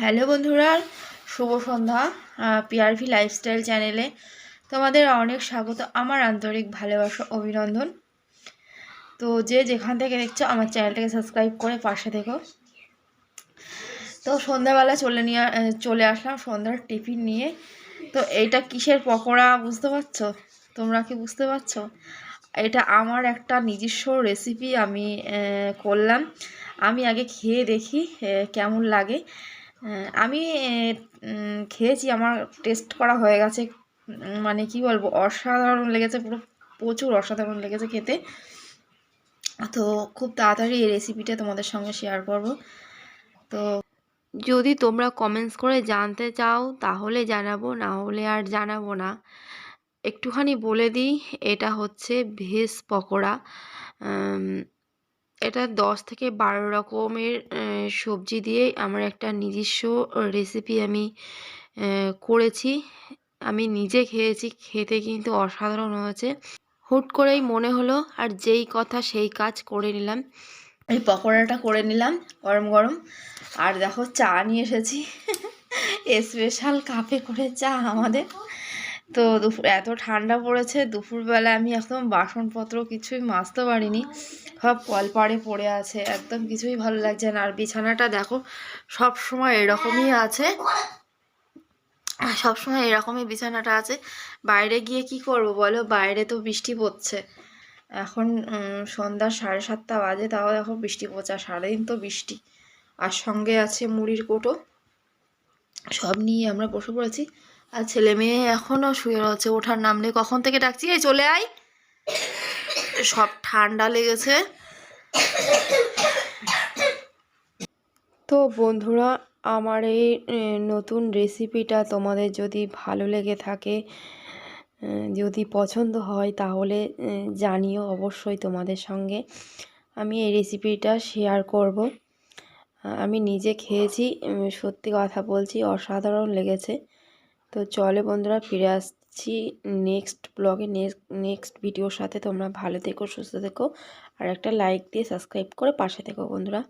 Hello বন্ধুরা, শুভ সন্ধ্যা PRV lifestyle চ্যানেলে তোমাদের অনেক স্বাগত, আমার আন্তরিক ভালোবাসা, অভিনন্দন। তো যে যেখান থেকে দেখছ, আমার চ্যানেলটাকে সাবস্ক্রাইব করে পাশে থেকো। তো সন্ধ্যাবেলা চলে নিয়ে চলে আসলাম সন্ধ্যার টিফিন নিয়ে। তো এইটা কিসের পকোড়া বুঝতে পারছ? তোমরা কি বুঝতে পারছ? এটা আমার একটা নিজস্ব রেসিপি আমি করলাম। আমি আগে খেয়ে দেখি কেমন লাগে। আমি খেয়েছি, আমার টেস্ট করা হয়ে গেছে মানে কি বলব, অসাধারণ লেগেছে, পুরো প্রচুর অসাধারণ লেগেছে খেতে। তো খুব তাড়াতাড়ি এই রেসিপিটা তোমাদের সঙ্গে শেয়ার করব। তো যদি তোমরা কমেন্টস করে জানতে চাও, তাহলে জানাব, না হলে আর জানাব না। একটুখানি বলে দিই, এটা হচ্ছে ভেজ পকোড়া। এটা দশ থেকে বারো রকমের সবজি দিয়ে আমার একটা নিজস্ব রেসিপি আমি করেছি। আমি নিজে খেয়েছি, খেতে কিন্তু অসাধারণ হয়েছে। হুট করেই মনে হলো, আর যেই কথা সেই কাজ করে নিলাম। এই পকোড়াটা করে নিলাম গরম গরম। আর দেখো চা নিয়ে এসেছি। স্পেশাল কাপে করে চা আমাদের। তো দুপুর এত ঠান্ডা পড়েছে দুপুরবেলা আমি একদম বাসনপত্র কিছুই মাজতে পারিনি। সব কলপাড়ে পড়ে আছে, একদম কিছুই ভালো লাগছে না। আর বিছানাটা দেখো, সব সময় এরকমই আছে। সব সময় এরকমই বিছানাটা আছে। বাইরে গিয়ে কি করব বলো? বাইরে তো বৃষ্টি পড়ছে। এখন সন্ধ্যা সাড়ে সাতটা বাজে, তাও দেখো বৃষ্টি পড়ছে। আর সারাদিন তো বৃষ্টি। আর সঙ্গে আছে মুড়ির কোটো। সব নিয়ে আমরা বসে পড়েছি। আর ছেলে মেয়ে এখনও শুয়ে রয়েছে, ওঠার নাম নেই। কখন থেকে ডাকছি? এই চলে আয়। সব ঠান্ডা লেগেছে। তো বন্ধুরা, আমার এই নতুন রেসিপিটা তোমাদের যদি ভালো লেগে থাকে যদি পছন্দ হয়, তাহলে জানিও অবশ্যই তোমাদের সঙ্গে। আমি এই রেসিপিটা শেয়ার করব। আমি নিজে খেয়েছি সত্যি কথা বলছি, অসাধারণ লেগেছে। তো চলে বন্ধুরা, ফিরে আসছি নেক্সট ব্লগে নেক্সট ভিডিওর সাথে তোমরা ভালো থেকো, সুস্থ থেকো। আর একটা লাইক দিয়ে সাবস্ক্রাইব করে পাশে থেকো বন্ধুরা।